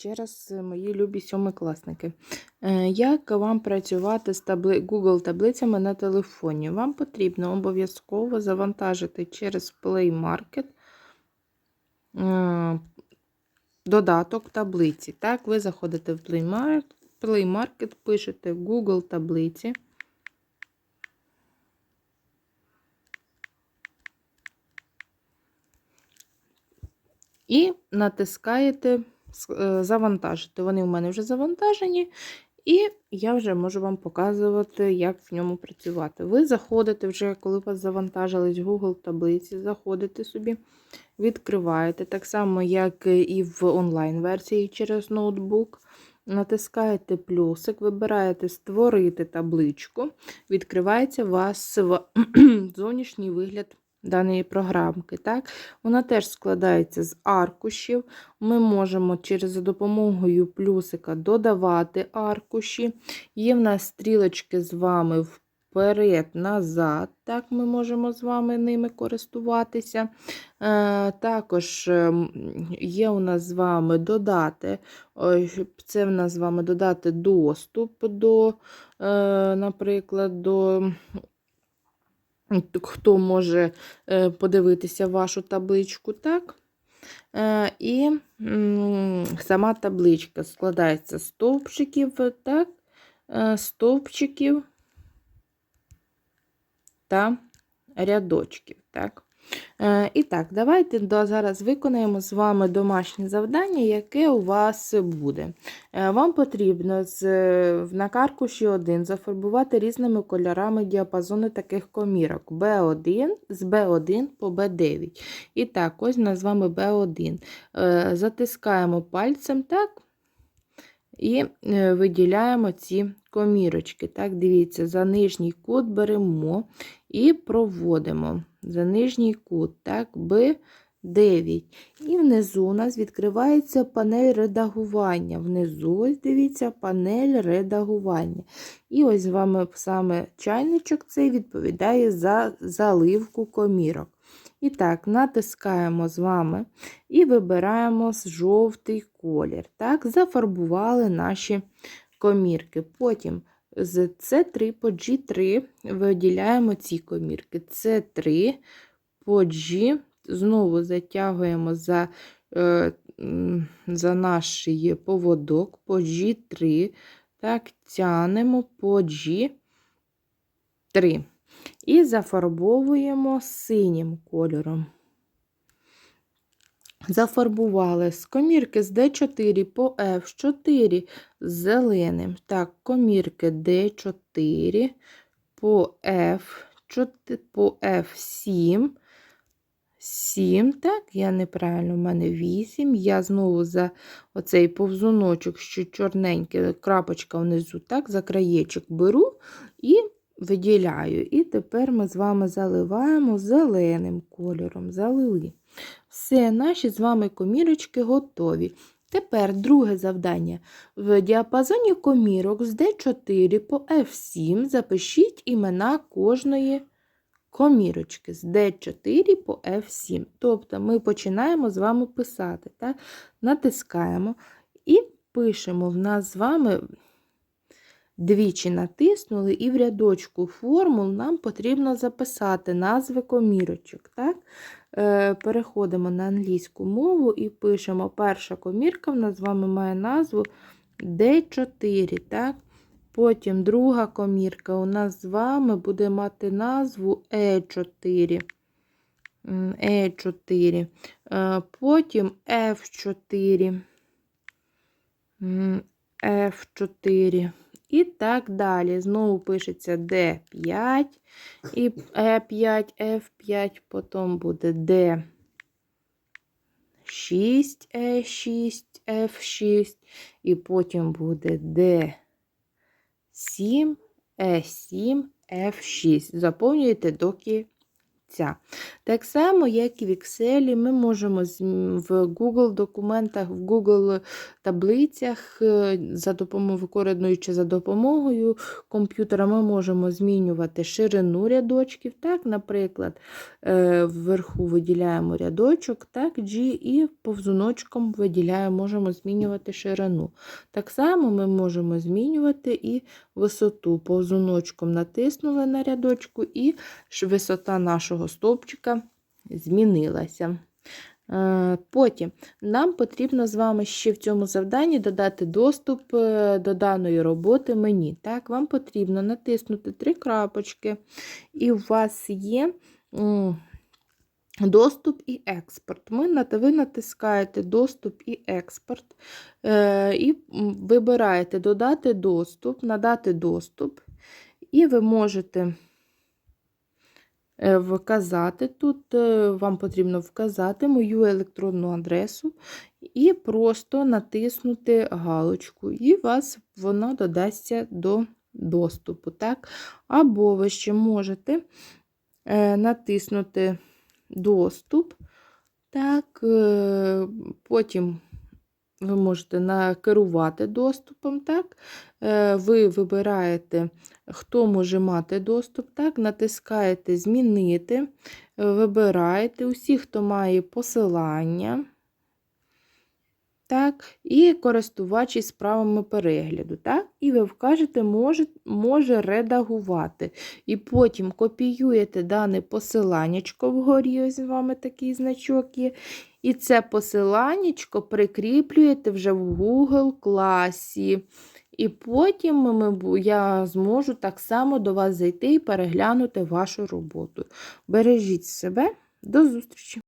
ще раз, мої любі сьомикласники. Е, Як вам працювати з табли... Google таблицями на телефоні? Вам потрібно обов'язково завантажити через Play Market е, додаток таблиці. Так, ви заходите в Play Market, Play Market пишете Google таблиці. І натискаєте е, завантажити. Вони в мене вже завантажені, і я вже можу вам показувати, як в ньому працювати. Ви заходите вже, коли у вас завантажились Google таблиці, заходите собі, відкриваєте, так само, як і в онлайн-версії через ноутбук. Натискаєте плюсик, вибираєте Створити табличку, відкривається у вас зовнішній вигляд даної програмки. Так? Вона теж складається з аркушів. Ми можемо через за допомогою плюсика додавати аркуші. Є в нас стрілочки з вами вперед, назад. Так, ми можемо з вами ними користуватися. Е, Також ем, є у нас з вами додати, це в нас з вами додати доступ до, е, наприклад, до хто може е, подивитися вашу табличку, так? Е, і сама табличка складається з стовпчиків, так? Е, стовпчиків та рядочків, так? Е, і так, давайте зараз виконаємо з вами домашнє завдання, яке у вас буде. Е, вам потрібно з, на каркуші 1 зафарбувати різними кольорами діапазони таких комірок B1 з B1 по B9. І так, ось у з вами B1. Е, затискаємо пальцем, так? І виділяємо ці комірочки. Так, дивіться, за нижній кут беремо і проводимо за нижній кут, так, Б9. І внизу у нас відкривається панель редагування. Внизу, ось дивіться, панель редагування. І ось з вами саме чайничок цей відповідає за заливку комірок. І так, натискаємо з вами і вибираємо жовтий колір. Так, Зафарбували наші комірки. Потім з С3 по G3 виділяємо ці комірки. С3 по G, знову затягуємо за е, за наш поводок по G3, так, тянемо по G3. І зафарбовуємо синім кольором. Зафарбували з комірки з D4 по F4 з зеленим. Так, комірки D4 по F, по F7. 7, так, я неправильно, в мене 8. Я знову за оцей повзуночок, що чорненький, крапочка внизу, так, за краєчок беру і виділяю. І тепер ми з вами заливаємо зеленим кольором. Залили. Все, наші з вами комірочки готові. Тепер друге завдання. В діапазоні комірок з D4 по F7 запишіть імена кожної комірочки з D4 по F7. Тобто ми починаємо з вами писати. Так? Натискаємо і пишемо в нас з вами. Двічі натиснули, і в рядочку формул нам потрібно записати назви комірочок. Так? Е, переходимо на англійську мову і пишемо: перша комірка в нас з вами має назву D4. так? Потім друга комірка у нас з вами буде мати назву E4. E4. Е, потім F4. F4. І так далі. Знову пишеться D5 і E5, F5, потім буде D6, E6, F6, і потім буде D7, E7, F6. Заповнюєте доки ця. Так само, як і в Excel, ми можемо в Google документах, в Google таблицях е, за допомогою, використовуючи за допомогою комп'ютера, ми можемо змінювати ширину рядочків. Так, наприклад, е, вверху виділяємо рядочок, так, G, і повзуночком виділяємо, можемо змінювати ширину. Так само ми можемо змінювати і висоту. Повзуночком натиснули на рядочку, і висота нашого стовпчика змінилася. Е, Потім нам потрібно з вами ще в цьому завданні додати доступ е, до даної роботи мені. Так, вам потрібно натиснути три крапочки, і у вас є доступ і експорт. Ви натискаєте доступ і експорт, е, і вибираєте додати доступ, надати доступ, і ви можете вказати тут, е, вам потрібно вказати мою електронну адресу і просто натиснути галочку, і вас вона додасться до доступу. Так? Або ви ще можете е, натиснути доступ, так, е, потім ви можете накерувати доступом, так? Е, Ви вибираєте, хто може мати доступ, так? натискаєте Змінити, е, вибираєте усі, хто має посилання. Так, і користувач із правами перегляду. Так? І ви вкажете, може, може редагувати. І потім копіюєте дане посиланнячко вгорі, ось з вами такий значок є. І це посиланнячко прикріплюєте вже в Google класі. І потім ми, я зможу так само до вас зайти і переглянути вашу роботу. Бережіть себе, до зустрічі!